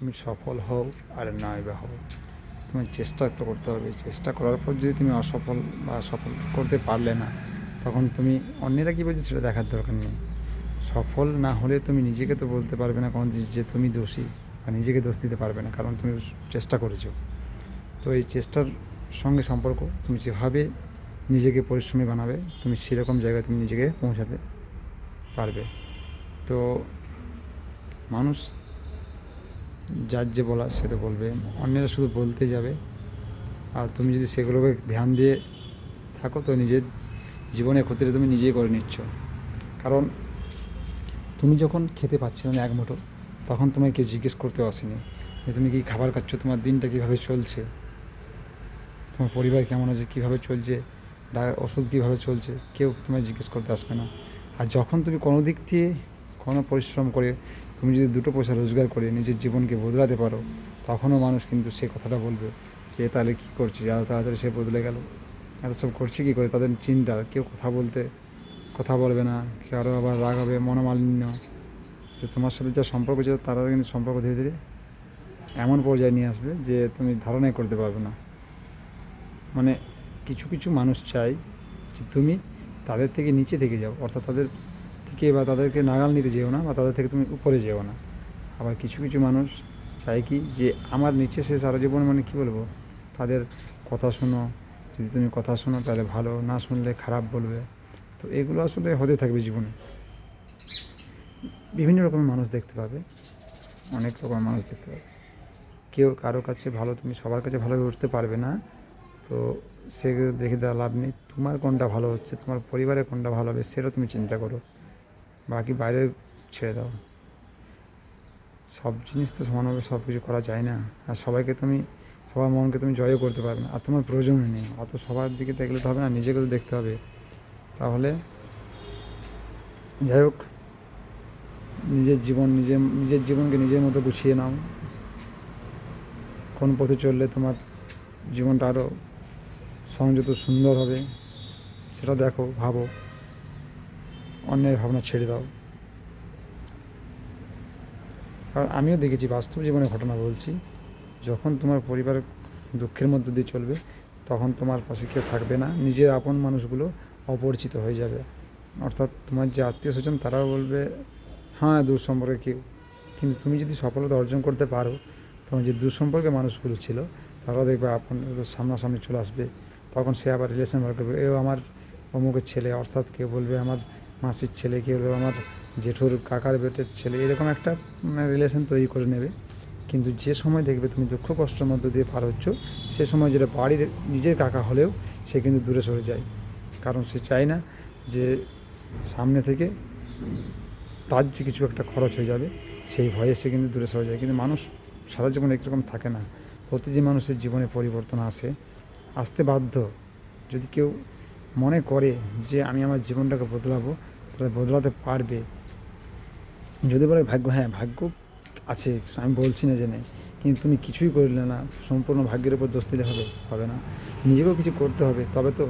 তুমি সফল হও আর নয় বা হও। তোমার চেষ্টা তো করতে হবে। চেষ্টা করার পর যদি তুমি অসফল বা সফল করতে পারলে না, তখন তুমি অন্যেরা কী বলছে সেটা দেখার দরকার নেই। সফল না হলে তুমি নিজেকে তো বলতে পারবে না কোনো যে তুমি দোষী বা নিজেকে দোষ দিতে পারবে না, কারণ তুমি চেষ্টা করেছ। তো এই চেষ্টার সঙ্গে সম্পর্ক তুমি যেভাবে নিজেকে পরিশ্রমী বানাবে, তুমি সেরকম জায়গায় তুমি নিজেকে পৌঁছাতে পারবে। তো মানুষ যার যে বলা সে তো বলবে। অন্যেরা শুধু বলতে যাবে। আর তুমি যদি সেগুলোকে ধ্যান দিয়ে থাকো, তো নিজের জীবনের ক্ষতিটা তুমি নিজেই করে নিচ্ছ। কারণ তুমি যখন খেতে পাচ্ছিলে না এক মুঠো, তখন তোমায় কেউ জিজ্ঞেস করতে আসেনি যে তুমি কী খাবার খাচ্ছ, তোমার দিনটা কীভাবে চলছে? তোমার পরিবার কেমন আছে, কীভাবে চলছে? ওষুধ কীভাবে চলছে? কেউ তোমায় জিজ্ঞেস করতে আসবে না। আর যখন তুমি কোনো দিক দিয়ে কোনো পরিশ্রম করে তুমি যদি দুটো পয়সা রোজগার করে নিজের জীবনকে বদলাতে পারো, তখনও মানুষ কিন্তু সে কথাটা বলবে, যে তাহলে কী করছে এত তাড়াতাড়ি সে বদলে গেল। এত সব করছে কী করে? তাদের চিন্তা, কেউ কথা বলতে কথা বলবে না আরও আবার রাগ হবে, মনোমালিন্য। যে তোমার সাথে যা সম্পর্ক ছিল, তারা কিন্তু সম্পর্ক ধীরে ধীরে এমন পর্যায়ে নিয়ে আসবে যে তুমি ধারণাই করতে পারবে না। মানে কিছু কিছু মানুষ চাই যে তুমি তাদের থেকে নিচে থেকে যাও, অর্থাৎ তাদের থেকে বা তাদেরকে নাগাল নিতে যেও না বা তাদের থেকে তুমি উপরে যেও না। আবার কিছু কিছু মানুষ চায় কি যে আমার নিচে সে সারা জীবন মানে কী বলব? তাদের কথা শোনো, যদি তুমি কথা শোনো তাহলে ভালো, না শুনলে খারাপ বলবে। তো এগুলো আসলে হতে থাকবে জীবনে। বিভিন্ন রকমের মানুষ দেখতে পাবে, অনেক রকমের মানুষ দেখতে পাবে। কেউ কারও কাছে ভালো, তুমি সবার কাছে ভালোভাবে উঠতে পারবে না। তো সেগুলো দেখে দেওয়া লাভ নেই। তোমার কোনটা ভালো হচ্ছে, তোমার পরিবারের কোনটা ভালো হবে সেটা তুমি চিন্তা করো। বাকি বাইরে ছেড়ে দাও। সব জিনিস তো সমানভাবে সব কিছু করা যায় না। আর সবাইকে তুমি, সবার মনকে তুমি জয়ও করতে পারবে না। আর তোমার প্রয়োজনও নেই। অত সবার দিকে দেখলে তো হবে না নিজেকে তো দেখতে হবে। তাহলে যাই হোক, নিজের জীবন নিজে নিজের জীবনকে নিজের মতো গুছিয়ে নাও। কোন পথে চললে তোমার জীবনটা আরও সংযত সুন্দর হবে, সেটা দেখো, ভাবো। অন্যের ভাবনা ছেড়ে দাও। কারণ আমিও দেখেছি, বাস্তব জীবনে ঘটনা বলছি, যখন তোমার পরিবার দুঃখের মধ্যে দিয়ে চলবে, তখন তোমার পাশে কেউ থাকবে না, নিজের আপন মানুষগুলো অপরিচিত হয়ে যাবে। অর্থাৎ তোমার যে আত্মীয় স্বজন, তারাও বলবে হ্যাঁ দূর সম্পর্কে কেউ। কিন্তু তুমি যদি সফলতা অর্জন করতে পারো, তখন যে দূর সম্পর্কে মানুষগুলো ছিল, তারাও দেখবে আপন সামনাসামনি চলে আসবে। তখন সে আবার রিলেশন বার করবে, এও আমার অমুকের ছেলে। অর্থাৎ কেউ বলবে, আমার মাসির ছেলে কেউ বলবে, আমার জেঠুর কাকার বেটের ছেলে, এরকম একটা রিলেশন তৈরি করে নেবে। কিন্তু যে সময় দেখবে তুমি দুঃখ কষ্টের মধ্য দিয়ে পার হচ্ছ, সে সময় যেটা বাড়ির নিজের কাকা হলেও সে কিন্তু দূরে সরে যায়। কারণ সে চায় না যে সামনে থেকে তার যে কিছু একটা খরচ হয়ে যাবে, সেই ভয়ে সে কিন্তু দূরে সরে যায়। কিন্তু মানুষ সারা জীবন একরকম থাকে না। প্রতিটি মানুষের জীবনে পরিবর্তন আসে। আসতে বাধ্য যদি কেউ মনে করে যে আমি আমার জীবনটাকে বদলাবো, তাহলে বদলাতে পারবে। যদি বলে ভাগ্য হ্যাঁ ভাগ্য আছে, আমি বলছি না যে নেই, কিন্তু তুমি কিছুই করলে না, সম্পূর্ণ ভাগ্যের উপর দোষ দিলে হবে হবে না। নিজেকেও কিছু করতে হবে, তবে তো।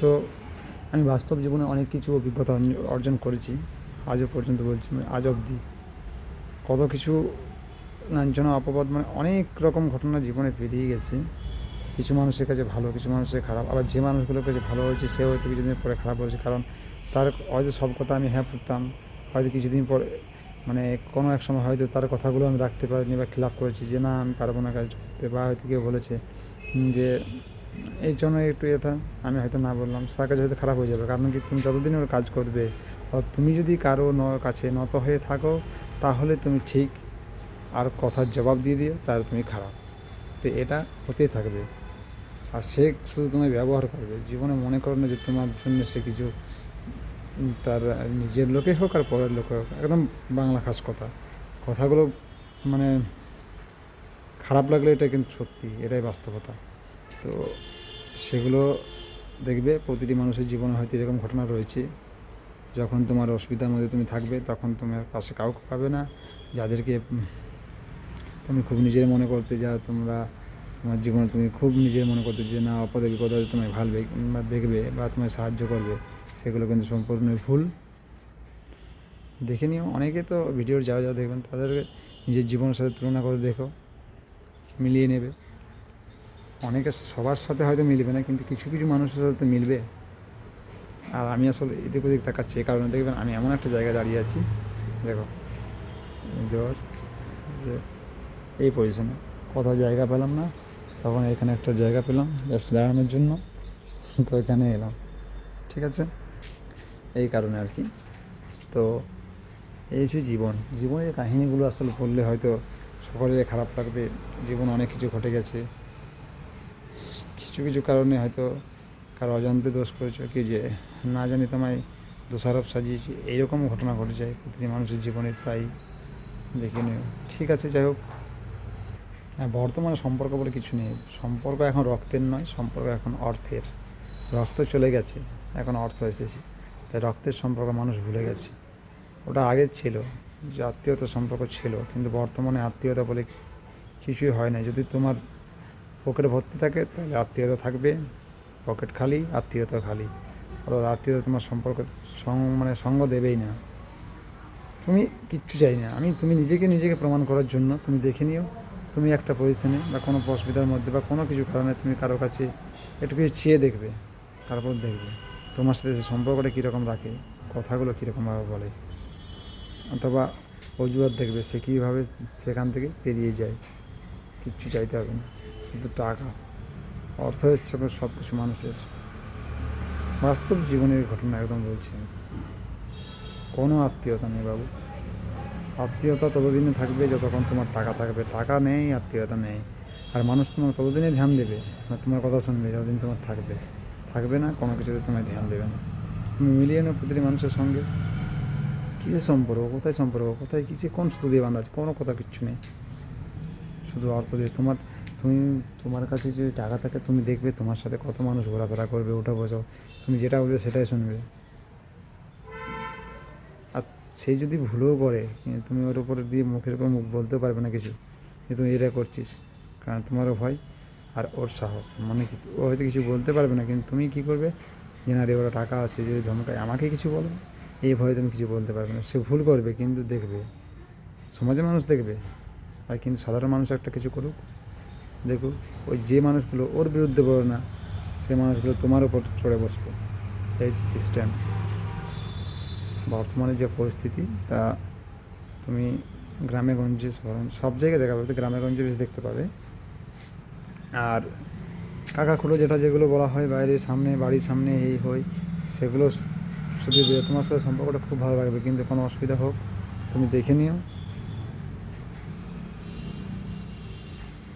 তো আমি বাস্তব জীবনে অনেক কিছু অভিজ্ঞতা অর্জন করেছি, আজও পর্যন্ত বলছি মানে আজ অবধি। কত কিছু লাঞ্ছনা, অপবাদ মানে অনেক রকম ঘটনা জীবনে পেরিয়ে গেছে। কিছু মানুষের কাছে ভালো, কিছু মানুষের খারাপ, আবার যে মানুষগুলোর কাছে ভালো হয়েছে সে হয়তো কিছুদিন পরে খারাপ হয়েছে, কারণ তার হয়তো সব কথা আমি হ্যাঁ পড়তাম হয়তো কিছুদিন পরে মানে কোনো এক সময় হয়তো তার কথাগুলো আমি রাখতে পারিনি বা খিলাপ করেছি যে না, আমি পারব না কাজ করতে, বা হয়তো কেউ বলেছে যে এই জন্য একটু এটা আমি হয়তো না বললাম, তার কাছে হয়তো খারাপ হয়ে যাবে, কারণ কি তুমি যতদিন ওর কাজ করবে তুমি যদি কারও ন, কাছে নত হয়ে থাকো, তাহলে তুমি ঠিক আর কথার জবাব দিয়ে দিও, তাহলে তুমি খারাপ। তো এটা হতেই থাকবে। আর সে শুধু তোমায় ব্যবহার করবে। জীবনে মনে করো না যে তোমার জন্য সে কিছু তার নিজের লোকে হোক আর পরের লোকে হোক, একদম বাংলা খাস কথা। কথাগুলো মানে খারাপ লাগলে এটা কিন্তু সত্যি, এটাই বাস্তবতা। তো সেগুলো দেখবে, প্রতিটি মানুষের জীবনে হয়তো এরকম ঘটনা রয়েছে। যখন তোমার অসুবিধার মধ্যে তুমি থাকবে, তখন তোমার পাশে কাউকে পাবে না। যাদেরকে তুমি খুব নিজের মনে করতে যা তোমরা তোমার জীবনে তুমি খুব নিজের মনে করতে যে না, অপদে বিপদে তোমায় ভালবে বা দেখবে বা তোমায় সাহায্য করবে, সেগুলো কিন্তু সম্পূর্ণ ভুল। দেখে নিও, অনেকে তো ভিডিওর যারা যারা দেখবেন, তাদের নিজের জীবনের সাথে তুলনা করে দেখো, মিলিয়ে নেবে। অনেকে সবার সাথে হয়তো মিলবে না, কিন্তু কিছু কিছু মানুষের সাথে তো মিলবে। আর আমি আসলে এদিক ওদিক তাকাচ্ছি, এই কারণে দেখবেন আমি এমন একটা জায়গায় দাঁড়িয়ে আছি। দেখো যে এই পজিশনে কোথাও জায়গা পেলাম না। তখন এখানে একটা জায়গা পেলাম জাস্ট দাঁড়ানোর জন্য। তো এখানে এলাম। ঠিক আছে? এই কারণে আর কি। তো এই হচ্ছে জীবন। জীবনের কাহিনীগুলো আসলে বললে হয়তো সকলের খারাপ লাগবে। জীবন অনেক কিছু ঘটে গেছে। কিছু কিছু কারণে হয়তো কারও অজান্তে দোষ করেছ। কি যে না জানি তোমায় দোষারোপ সাজিয়েছি। এইরকম ঘটনা ঘটে যায় প্রতিটি মানুষের জীবনে প্রায় দেখে নিও। ঠিক আছে, যাই হোক। হ্যাঁ বর্তমানে সম্পর্ক বলে কিছু নেই। সম্পর্ক এখন রক্তের নয়, সম্পর্ক এখন অর্থের। রক্ত চলে গেছে, এখন অর্থ এসেছে। তাই রক্তের সম্পর্ক মানুষ ভুলে গেছে। ওটা আগে ছিল, যে আত্মীয়তার সম্পর্ক ছিল, কিন্তু বর্তমানে আত্মীয়তা বলে কিছুই হয় না যদি তোমার পকেটে ভর্তি থাকে, তাহলে আত্মীয়তা থাকবে। পকেট খালি, আত্মীয়তা খালি। অর্থাৎ আত্মীয়তা তোমার সম্পর্ক মানে সঙ্গ দেবেই না। তুমি কিচ্ছু চাই না। আমি, তুমি নিজেকে নিজেকে প্রমাণ করার জন্য তুমি দেখে নিও। তুমি একটা পজিশনে বা কোনো অসুবিধার মধ্যে বা কোনো কিছু কারণে তুমি কারও কাছে একটু কিছু চেয়ে দেখবে, তারপর দেখবে। তোমার সাথে সে সম্পর্কটা কীরকম রাখে, কথাগুলো কীরকমভাবে বলে, অথবা অজুহাত দেখবে সে কীভাবে সেখান থেকে পেরিয়ে যায়। কিচ্ছু চাইতে হবে না, শুধু টাকা। অর্থ হচ্ছে সব কিছু মানুষের। বাস্তব জীবনের ঘটনা একদম বলছি। কোনো আত্মীয়তা নেই বাবু। আত্মীয়তা ততদিনে থাকবে যতক্ষণ তোমার টাকা থাকবে। টাকা নেই, আত্মীয়তা নেই। আর মানুষ তোমার ততদিনে ধ্যান দেবে না, তোমার কথা শুনবে, যতদিন তোমার থাকবে। থাকবে না, কোনো কিছুতে তোমায় ধ্যান দেবে না। তুমি মিলিয়ে নাও প্রতিটি মানুষের সঙ্গে। কিসের সম্পর্ক, কোথায় সম্পর্ক, কোথায় কিসে কোন সুতো দিয়ে বাঁধা আছে, কোনো কথা কিচ্ছু নেই। শুধু অর্থ দিয়ে তোমার, তুমি, তোমার কাছে যদি টাকা থাকে, তুমি দেখবে তোমার সাথে কত মানুষ ঘোরাফেরা করবে ওটা বসাও তুমি যেটা বলবে সেটাই শুনবে। সেই যদি ভুলও করে তুমি ওর উপরে দিয়ে মুখের উপর মুখ বলতে পারবে না কিছু, যে তুমি এটা করছিস, কারণ তোমারও ভয় আর ওর সাহস মানে কি, ও হয়তো কিছু বলতে পারবে না, কিন্তু তুমি কি করবে? যে না রে, ওরা টাকা আছে, যদি ধমকায়, আমাকে কিছু বলো? এই ভয়ে তুমি কিছু বলতে পারবে না। সে ভুল করবে, কিন্তু দেখবে, সমাজের মানুষ দেখবে, আর কিন্তু সাধারণ মানুষ একটা কিছু করুক। দেখুক, ওই যে মানুষগুলো ওর বিরুদ্ধে বলো না, সে মানুষগুলো তোমার উপর চড়ে বসবে। এই সিস্টেম বর্তমানে যে পরিস্থিতি, তা তুমি গ্রামে গঞ্জে সব জায়গায় দেখা পাবে গ্রামে গঞ্জে বেশি দেখতে পাবে। আর কাকা খুলো যেটা যেগুলো বলা হয় বাইরে সামনে, বাড়ির সামনে এই হয়, সেগুলো শুধু তোমার সাথে সম্পর্কটা খুব ভালো লাগবে, কিন্তু কোনো অসুবিধা হোক, তুমি দেখে নিও।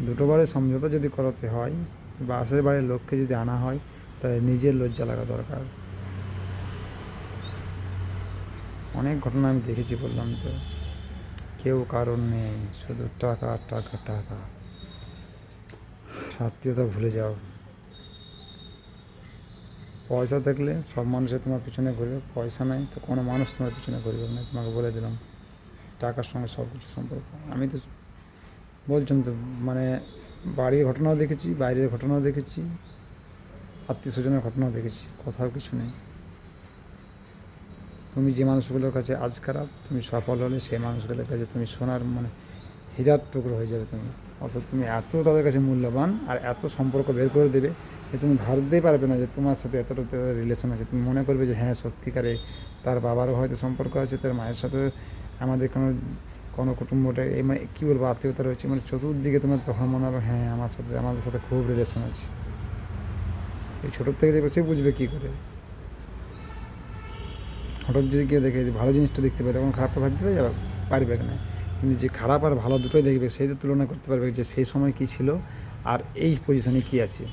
দুটো বারে সমঝোতা যদি করাতে হয় বাসের বাড়ির লোককে যদি আনা হয়, তাহলে নিজের লজ্জা লাগা দরকার। অনেক ঘটনা আমি দেখেছি বললাম তো। কেউ কারণ নেই, শুধু টাকা টাকা টাকা। আত্মীয়তা ভুলে যাও। পয়সা থাকলে সব মানুষে তোমার পিছনে ঘুরবে। পয়সা নাই তো কোনো মানুষ তোমার পিছনে ঘুরবে না। তোমাকে বলে দিলাম, টাকার সঙ্গে সব কিছু সম্পর্ক। আমি তো বলছিলাম তো মানে বাড়ির ঘটনাও দেখেছি, বাইরের ঘটনাও দেখেছি, আত্মীয় স্বজনের ঘটনাও দেখেছি, কোথাও কিছু নেই। তুমি যে মানুষগুলোর কাছে আজ খারাপ, তুমি সফল হলে সেই মানুষগুলোর কাছে তুমি সোনার মানে হীরার টুকরো হয়ে যাবে তুমি। অর্থাৎ তুমি এত তাদের কাছে মূল্যবান আর এত সম্পর্ক বের করে দেবে যে তুমি ভাবতেই পারবে না যে তোমার সাথে এতটা তাদের রিলেশন আছে। তুমি মনে করবে যে হ্যাঁ সত্যিকারে তার বাবারও হয়তো সম্পর্ক আছে, তার মায়ের সাথে আমাদের কোনো কোনো কুটুম্বটা, এই মানে কী বলব, আত্মীয়তা রয়েছে। মানে চতুর্দিকে তোমার তখন মনে হবে হ্যাঁ আমার সাথে, আমাদের সাথে খুব রিলেশন আছে। এই ছোটোর থেকে দেখবে সে বুঝবে কী করে। হঠাৎ যদি কেউ দেখে যে ভালো জিনিসটা দেখতে পায় তখন খারাপটা ভাবতে পারে পারবে না। কিন্তু যে খারাপ আর ভালো দুটোই দেখবে সেই তো তুলনা করতে পারবে যে সেই সময় কী ছিল আর এই পজিশনে কী আছে।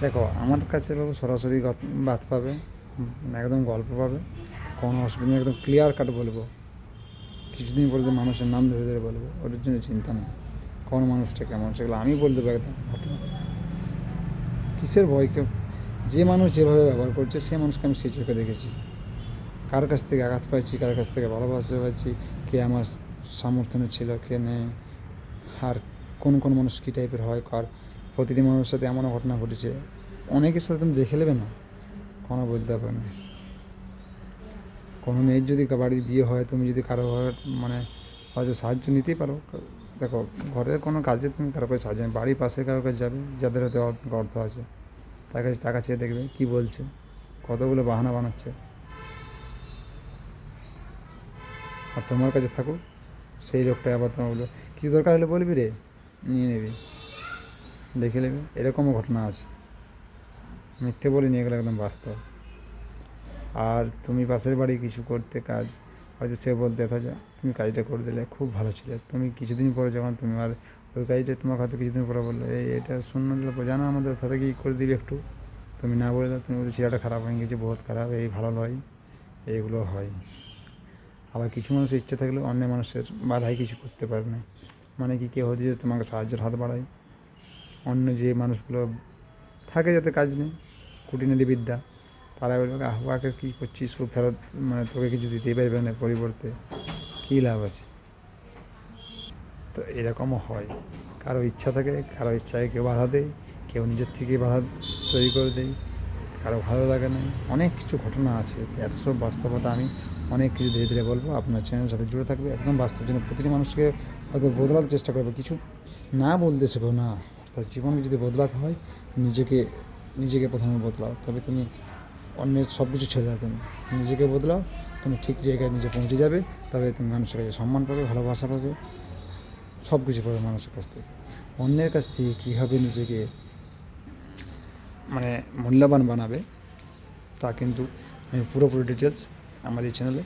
দেখো আমার কাছে বাবু সরাসরি বাত পাবে উম, একদম গল্প পাবে। কোনো অসুবিধা একদম ক্লিয়ার কাট বলব। কিছুদিন পরে যে মানুষের নাম ধরে ধরে বলব ওটার জন্য চিন্তা নেই। কোন মানুষটা কেমন সেগুলো আমি বলে দেবো একদম। ঘটনা কিসের ভয় কেউ? যে মানুষ যেভাবে ব্যবহার করছে, সে মানুষকে আমি সেই চোখে দেখেছি। কার কাছ থেকে আঘাত পাইছি, কার কাছ থেকে ভালোবাসা পাইছি, কে আমার সমর্থনে ছিল কে নেই, আর কোন কোন মানুষ কী টাইপের হয়, কার প্রতিটি মানুষের সাথে এমনও ঘটনা ঘটেছে। অনেকের সাথে তুমি দেখে নেবে না, কোনো বলতে পারবে না। কোনো মেয়ের যদি বাড়ির বিয়ে হয়, তুমি যদি কারও মানে হয়তো সাহায্য নিতেই পারো। দেখো, ঘরের কোনো কাজে তুমি কারও কাছে সাহায্য বাড়ির পাশে কারও কাছে যাবে, যাদের হয়তো অর্থ আছে। তার কাছে টাকা চেয়ে দেখবে, কী বলছে, কতগুলো বাহানা বানাচ্ছে। আর তোমার কাছে থাকুক, সেই লোকটা আবার তোমার বলবে, কিছু দরকার হলে বলবি রে? নিয়ে নিবি, দেখে নেবে এরকমও ঘটনা আছে। মিথ্যে বলে নিয়ে গেলে একদম বাস্তব। আর তুমি পাশের বাড়ি কিছু করতে কাজ, হয়তো সে বলতে যা, তুমি কাজটা করে দিলে, খুব ভালো ছিল। তুমি কিছুদিন পরে যখন তুমি আর ওই কাজটা তোমাকে হয়তো কিছুদিন পরে বলল, এই, এটা শুনলে জানো আমাদের সাথে কি করে দিবি একটু? তুমি না বলে তুমি বলছো ছেলেটা খারাপ হয়ে গেছে, বহুত খারাপ, এই ভালো নয়, এইগুলো হয়। আবার কিছু মানুষের ইচ্ছে থাকলেও অন্য মানুষের বাধায় কিছু করতে পারে না। মানে কি কেউ হচ্ছে যে তোমাকে সাহায্যের হাত বাড়ায়? অন্য যে মানুষগুলো থাকে যাতে কাজ নেই কুটিনারি বিদ্যা, তারা বলবে আহ্বাকে কী করছিস? ফেরত মানে তোকে কিছু দিতেই পারবে না পরিবর্তে, কী লাভ আছে? তো এরকমও হয়। কারও ইচ্ছা থাকে, কারও ইচ্ছায় কেউ বাধা দেয়, কেউ নিজের থেকে বাধা তৈরি করে দেয়, কারও ভালো লাগে না। অনেক কিছু ঘটনা আছে, এত সব বাস্তবতা আমি অনেক কিছু ধীরে ধীরে বলব, আপনার চ্যানেলের সাথে জুড়ে থাকবে। একদম বাস্তব যেন প্রতিটি মানুষকে হয়তো বদলাতে চেষ্টা করবে, কিছু না বলতে শেখো না। অর্থাৎ জীবনকে যদি বদলাতে হয়, নিজেকে নিজেকে প্রথমে বদলাও। তবে তুমি অন্যের সব কিছু ছেড়ে দাও তুমি। নিজেকে বদলাও, তুমি ঠিক জায়গায় নিজে পৌঁছে যাবে, তবে তুমি মানুষের কাছে সম্মান পাবে, ভালোবাসা পাবে। সব কিছু পাবে মানুষের কাছ থেকে। অন্যের কাছ থেকে কীভাবে নিজেকে মানে মূল্যবান বানাবে, তা কিন্তু আমি পুরোপুরি ডিটেলস আমার এই চ্যানেলে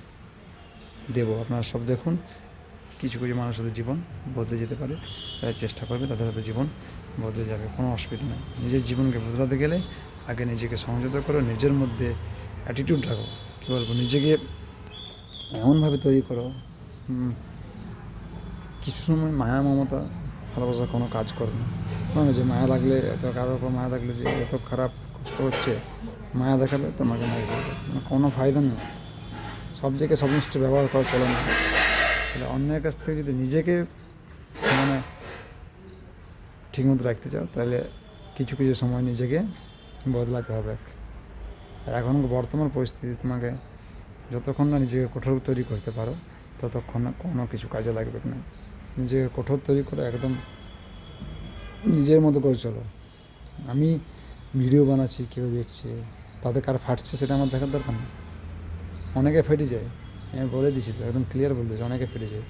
দেবো। আপনারা সব দেখুন, কিছু কিছু মানুষের জীবন বদলে যেতে পারে, তারা চেষ্টা করবে, তাদের হয়তো জীবন বদলে যাবে, কোনো অসুবিধা নেই। নিজের জীবনকে বদলাতে গেলে আগে নিজেকে সংযত করো, নিজের মধ্যে অ্যাটিটিউড রাখো। কী বলব? নিজেকে এমনভাবে তৈরি করো কিছু সময় মায়া মমতা ভালোবাসা কোনো কাজ করে না। মানে যে মায়া লাগলে, এত কারোর উপর মায়া লাগলে যে এত খারাপ কষ্ট হচ্ছে, মায়া দেখাবে তোমাকে মায়া করবে মানে কোনো ফায়দা নেই। সব জায়গায় সব জিনিসটা ব্যবহার করা চলে না। তাহলে অন্যের কাছ থেকে যদি নিজেকে মানে ঠিকমতো রাখতে চাও, তাহলে কিছু কিছু সময় নিজেকে বদলাতে হবে। আর এখন বর্তমান পরিস্থিতি তোমাকে যতক্ষণ না নিজেকে কঠোর তৈরি করতে পারো, ততক্ষণ কোনো কিছু কাজে লাগবে না। নিজেকে কঠোর তৈরি করে একদম নিজের মতো করে চলো। আমি ভিডিও বানাচ্ছি, কেউ দেখছে তাতে কার ফাটছে সেটা আমার দেখার দরকার নেই। অনেকে ফেটে যায়, আমি বলে দিছি তো, একদম ক্লিয়ার বলে দিয়েছি, অনেকে ফেটে যায়।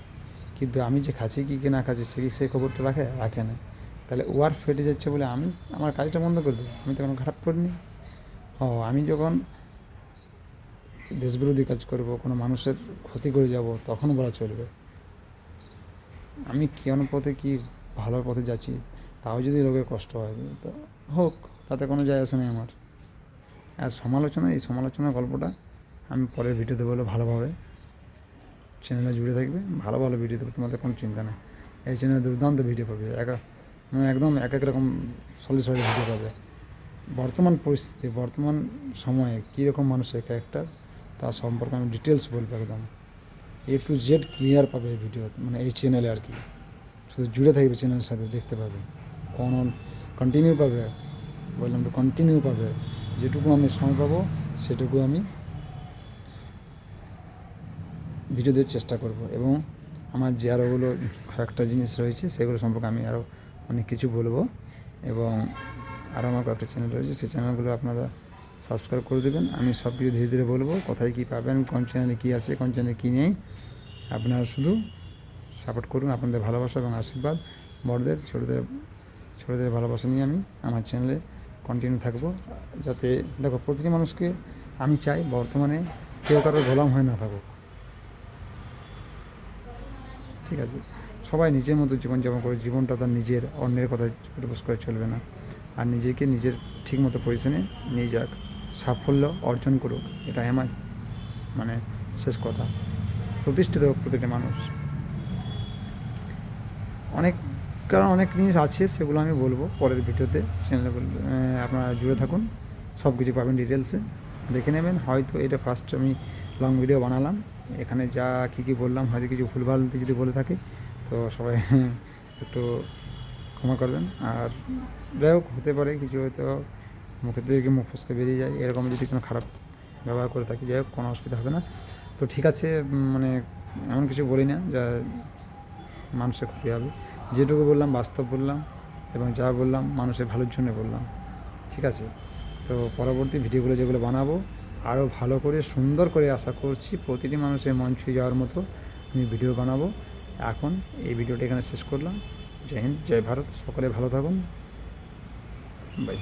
কিন্তু আমি যে খাচ্ছি কী, কি না খাচ্ছি, সে কি সেই খবরটা রাখে? রাখে না। তাহলে ও আর ফেটে যাচ্ছে বলে আমি আমার কাজটা বন্ধ করে দেবো। আমি তো কোনো খারাপ করিনি। ও, আমি যখন দেশবিরোধী কাজ করব, কোনো মানুষের ক্ষতি করে যাব, তখন বলা চলবে। আমি কেন পথে কি ভালো পথে যাচ্ছি? তাও যদি লোকের কষ্ট হয়, তো হোক, তাতে কোনো যায় আসে আমার। আর সমালোচনা, এই সমালোচনার গল্পটা আমি পরের ভিডিওতে বলব ভালোভাবে। চ্যানেলে জুড়ে থাকবে, ভালো ভালো ভিডিও দেবো, তোমাদের কোনো চিন্তা নেই। এই চ্যানেলে দুর্দান্ত ভিডিও পাবে, এক মানে একদম এক এক রকম সলিড ভিডিও পাবে। বর্তমান পরিস্থিতি, বর্তমান সময়ে কীরকম মানুষের ক্যারেক্টার তার সম্পর্কে আমি ডিটেলস বলব একদম। এ টু জেড ক্লিয়ার পাবে এই ভিডিও মানে এই চ্যানেলে আর কি। শুধু জুড়ে থাকবে চ্যানেলের সাথে, দেখতে পাবে। কোনো কন্টিনিউ পাবে? বললাম তো কন্টিনিউ পাবে। যেটুকু আমি সময় পাবো, সেটুকু আমি ভিডিও দেওয়ার চেষ্টা করব। এবং আমার যে আরোগুলো কয়েকটা জিনিস রয়েছে, সেগুলো সম্পর্কে আমি আরও অনেক কিছু বলব। এবং আরও আমার কয়েকটা চ্যানেল রয়েছে, সেই চ্যানেলগুলো আপনারা সাবস্ক্রাইব করে দেবেন। আমি সব কিছু ধীরে ধীরে বলব, কোথায় কী পাবেন, কোন চ্যানেলে কী আছে, কোন চ্যানেলে কী নেই। আপনারা শুধু সাপোর্ট করুন আপনাদের ভালোবাসা এবং আশীর্বাদ। বড়দের, ছোটোদের ছোটোদের ভালোবাসা নিয়ে আমি আমার চ্যানেলে কন্টিনিউ থাকব। যাতে, দেখো, প্রতিটি মানুষকে আমি চাই বর্তমানে কেউ কারোর গোলাম হয়ে না থাকুক। ঠিক আছে? সবাই নিজের মতো জীবনযাপন করে জীবনটা তার নিজের অন্যের কথা উপোস করে চলবে না। আর নিজেকে নিজের ঠিক মতো পজিশনে নিয়ে যাক। সাফল্য অর্জন করুক এটা আমার মানে শেষ কথা। প্রতিষ্ঠিত হোক প্রতিটি মানুষ। অনেক কারণ অনেক জিনিস আছে, সেগুলো আমি বলব পরের ভিডিওতে। চ্যানেলে আপনারা জুড়ে থাকুন সব কিছু পাবেন ডিটেলসে দেখে নেবেন, হয়তো এটা ফার্স্ট আমি লং ভিডিও বানালাম। এখানে যা কী কী বললাম, হয়তো কিছু ভুলভাল যদি বলে থাকি, তো সবাই একটু ক্ষমা করবেন। আর যাই হোক, হতে পারে কিছু হয়তো মুখের থেকে মুখ ফসকে বেরিয়ে যায়, এরকম যদি কোনো খারাপ ব্যবহার করে থাকি, যাই হোক, কোনো অসুবিধা হবে না। তো ঠিক আছে মানে এমন কিছু বলি না, যা মানুষের ক্ষতি হবে। যেটুকু বললাম, বাস্তব বললাম এবং যা বললাম, মানুষের ভালোর জন্য বললাম। ঠিক আছে? তো পরবর্তী ভিডিওগুলো যেগুলো বানাবো আরও ভালো করে, সুন্দর করে আশা করছি প্রতিটি মানুষের মন ছুঁয়ে যাওয়ার মতো আমি ভিডিও বানাবো। এখন এই ভিডিওটা এখানে শেষ করলাম। জয় হিন্দ জয় ভারত সকলে ভালো থাকুন। বাই।